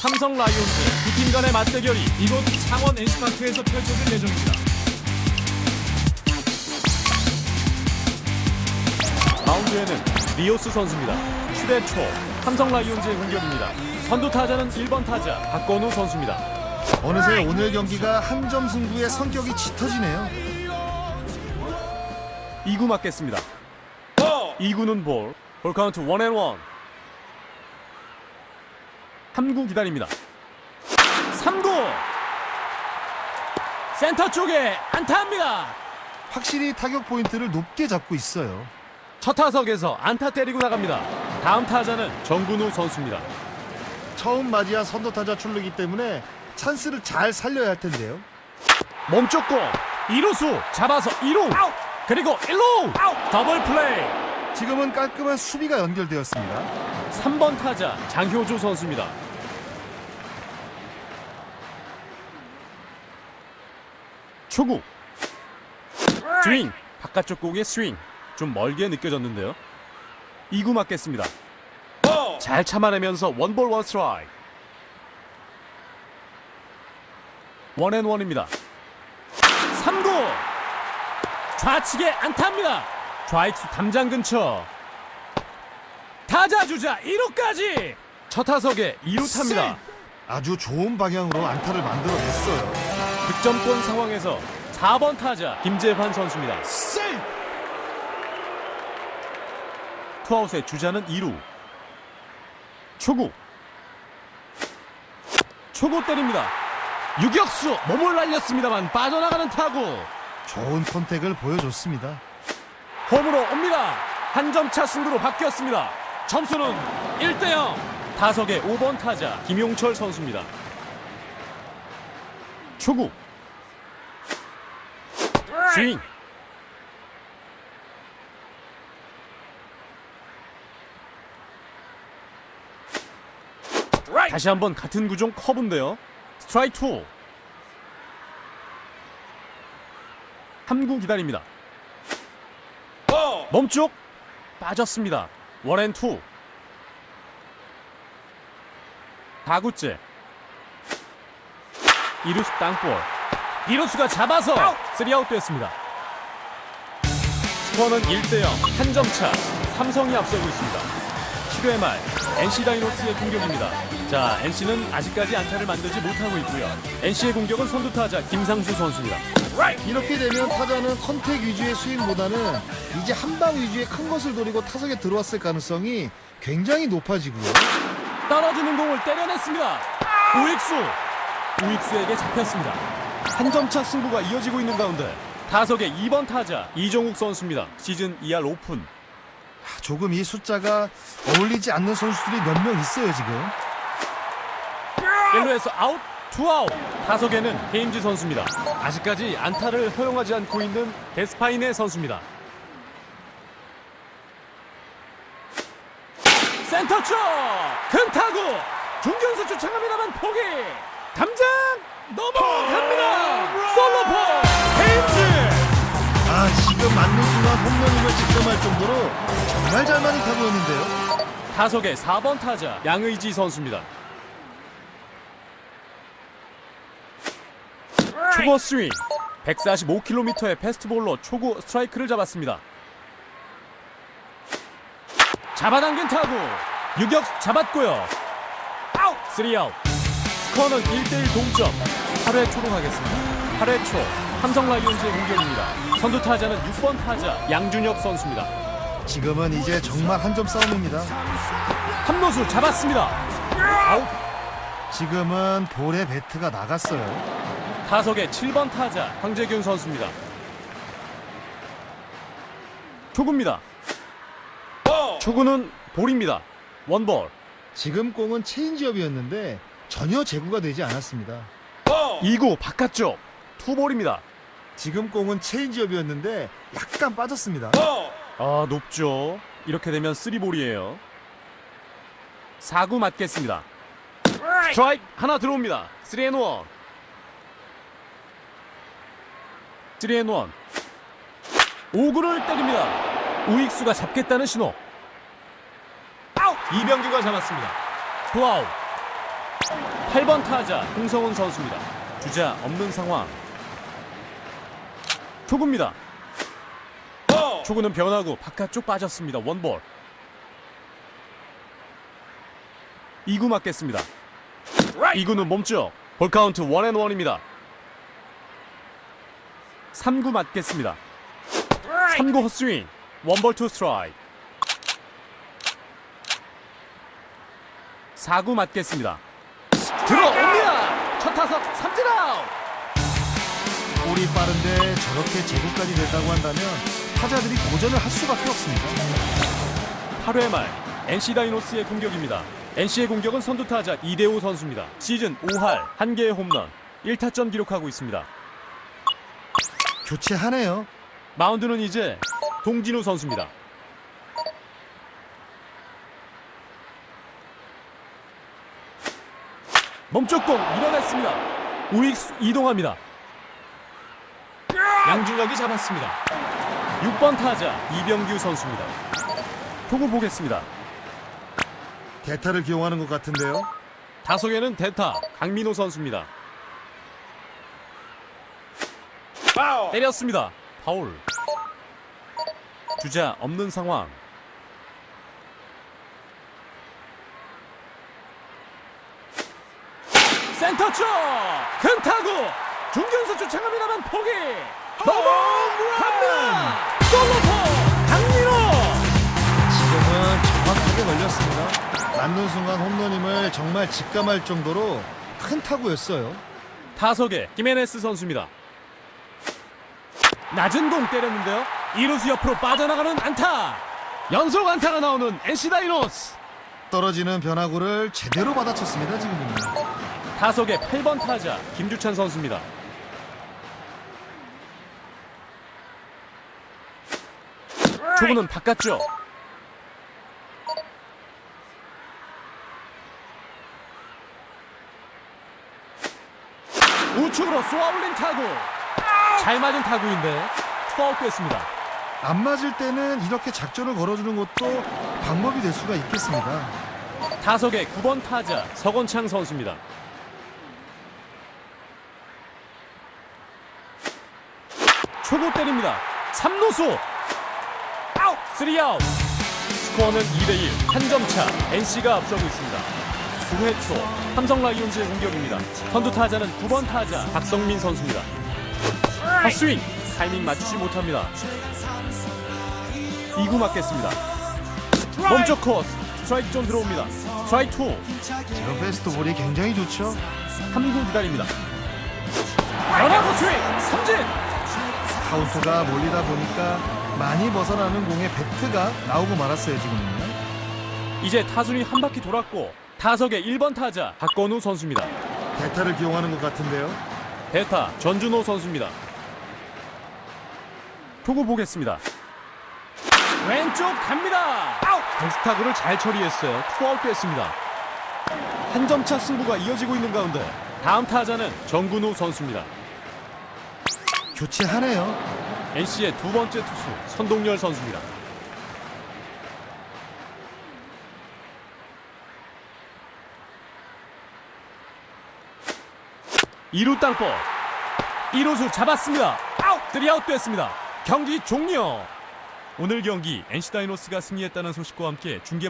삼성 라이온즈 두 팀 간의 맞대결이 이곳 창원 NC마크에서 펼쳐질 예정입니다. 마운드에는 리오스 선수입니다. 추대 초 삼성 라이온즈의 공격입니다. 선두 타자는 1번 타자 박건우 선수입니다. 어느새 오늘 경기가 한 점 승부의 성격이 짙어지네요. 2구 맞겠습니다. 2구는 볼. 볼 카운트 원앤 원. 3구 기다립니다. 3구! 센터 쪽에 안타합니다. 확실히 타격 포인트를 높게 잡고 있어요. 첫 타석에서 안타 때리고 나갑니다. 다음 타자는 정근우 선수입니다. 처음 맞이한 선두 타자 출루이기 때문에 찬스를 잘 살려야 할 텐데요. 몸쪽 공 2루수 잡아서 2루 그리고 1루 더블 플레이 지금은 깔끔한 수비가 연결되었습니다. 3번 타자 장효조 선수입니다. 초구 스윙 바깥쪽 공의 스윙 좀 멀게 느껴졌는데요. 2구 맞겠습니다. 잘 참아내면서 원볼 원 스트라이크 원앤원입니다. 3구 좌측에 안타입니다. 좌익수 담장 근처 타자 주자 1루까지 첫 타석에 2루 탑니다. 아주 좋은 방향으로 안타를 만들어냈어요. 득점권 상황에서 4번 타자 김재환 선수입니다. 투아웃의 주자는 2루. 초구. 초구 때립니다. 유격수 몸을 날렸습니다만 빠져나가는 타구. 좋은 컨택을 보여줬습니다. 홈으로 옵니다. 한 점 차 승부로 바뀌었습니다. 점수는 1대 0. 타석의 5번 타자 김용철 선수입니다. 초구. 스윙. 다시 한번 같은 구종 커브인데요. 스트라이크 2. 3구 기다립니다. 몸쪽 빠졌습니다. 원앤투 4구째 2루수 땅볼 2루수가 잡아서 3아웃 됐습니다. 스코어는 1대0 한 점 차 삼성이 앞서고 있습니다. 7회 말 NC 다이노스의 공격입니다. 자, NC는 아직까지 안타를 만들지 못하고 있고요. NC의 공격은 선두타자 김상수 선수입니다. 이렇게 되면 타자는 컨택 위주의 스윙보다는 이제 한 방 위주의 큰 것을 노리고 타석에 들어왔을 가능성이 굉장히 높아지고요. 떨어지는 공을 때려냈습니다. 우익수 우익수에게 잡혔습니다. 한 점 차 승부가 이어지고 있는 가운데 타석의 2번 타자 이종욱 선수입니다. 시즌 2할 오픈. 조금 이 숫자가 어울리지 않는 선수들이 몇 명 있어요 지금. 1루에서 아웃, 투아웃. 타석에는 헤인즈 선수입니다. 아직까지 안타를 허용하지 않고 있는 데스파인의 선수입니다. 센터 쪽! 큰 타구! 중견수 쫓아갑니다만 포기! 담장! 넘어갑니다! 솔로포! 헤인즈! 아 지금 맞는 순간 홈런임을 직감할 정도로 정말 잘 맞는 타구였는데요. 타석의 4번 타자 양의지 선수입니다. 초구 스윙 145km의 패스트볼로 초구 스트라이크를 잡았습니다. 잡아당긴 타구 유격 잡았고요. 아웃 3아웃 스코어는 1대1 동점 8회 초로 가겠습니다. 8회 초 삼성 라이온즈의 공격입니다. 선두 타자는 6번 타자 양준혁 선수입니다. 지금은 이제 정말 한 점 싸움입니다. 함노수 잡았습니다. 아웃 지금은 볼에 배트가 나갔어요. 타석의 7번 타자 황재균 선수입니다. 초구입니다. 초구는 볼입니다. 원볼. 지금 공은 체인지업이었는데 전혀 제구가 되지 않았습니다. 2구 바깥쪽. 투볼입니다. 지금 공은 체인지업이었는데 약간 빠졌습니다. 아 높죠. 이렇게 되면 3볼이에요. 4구 맞겠습니다. 스트라이크 하나 들어옵니다. 3앤 1. 3앤1. 5구를 때립니다. 우익수가 잡겠다는 신호. 이병규가 잡았습니다. 투아웃. 8번 타자 홍성훈 선수입니다. 주자 없는 상황. 초구입니다. 초구는 변하고 바깥쪽 빠졌습니다. 원볼. 2구 맞겠습니다. 2구는 몸쪽. 볼 카운트 원앤원입니다. 3구 맞겠습니다. 3구 헛스윙. 원볼 투 스트라이크. 4구 맞겠습니다. 들어옵니다. 첫 타석 삼진 아웃. 볼이 빠른데 저렇게 제구까지 된다고 한다면 타자들이 고전을 할 수밖에 없습니다. 8회 말 NC 다이노스의 공격입니다. NC의 공격은 선두 타자 이대호 선수입니다. 시즌 5할 1개의 홈런 1타점 기록하고 있습니다. 교체하네요. 마운드는 이제 동진우 선수입니다. 몸쪽 공 밀어냈습니다. 우익수 이동합니다. 양준혁이 잡았습니다. 6번 타자 이병규 선수입니다. 초구 보겠습니다. 대타를 기용하는 것 같은데요. 다속에는 대타 강민호 선수입니다. 때렸습니다. 파울. 주자 없는 상황. 센터 쪽! 큰 타구! 중견수 쫓아갑니다만 포기! 넘어갑니다! 솔로포! 강민호! 지금은 정확하게 걸렸습니다. 맞는 순간 홈런임을 정말 직감할 정도로 큰 타구였어요. 타석에 히메네스 선수입니다. 낮은 공 때렸는데요. 이루수 옆으로 빠져나가는 안타. 연속 안타가 나오는 NC 다이노스. 떨어지는 변화구를 제대로 받아쳤습니다. 지금은요. 타석의 8번 타자 김주찬 선수입니다. 초구는 바깥쪽. 우측으로 쏘아올린 타구. 잘 맞은 타구인데 투아웃됐습니다. 안 맞을 때는 이렇게 작전을 걸어주는 것도 방법이 될 수가 있겠습니다. 타석의 9번 타자 서건창 선수입니다. 초구 때립니다. 3루수 아웃 3아웃 스코어는 2대1 한 점 차 NC가 앞서고 있습니다. 9회 초 삼성 라이온즈의 공격입니다. 선두 타자는 9번 타자 박성민 선수입니다. 핫스윙 타이밍 맞추지 못합니다. 2구 맞겠습니다. 몸쪽 코스 스트라이크 좀 들어옵니다. 스트라이크 2 지금 페스트볼이 굉장히 좋죠. 3구 기다립니다. 변화구 스윙 삼진 카운트가 몰리다 보니까 많이 벗어나는 공에 배트가 나오고 말았어요. 지금은요. 이제 타순이 한 바퀴 돌았고 타석의 1번 타자 박건우 선수입니다. 대타를 기용하는 것 같은데요. 베타 전준호 선수입니다. 초구 보겠습니다. 왼쪽 갑니다. 아웃! 베스타그를 잘 처리했어요. 투아웃 됐습니다. 한 점 차 승부가 이어지고 있는 가운데 다음 타자는 정근우 선수입니다. 교체하네요. NC의 두 번째 투수 선동열 선수입니다. 2루 땅볼 1루수 잡았습니다. 아웃! 3아웃 됐습니다. 경기 종료. 오늘 경기 NC 다이노스가 승리했다는 소식과 함께 중계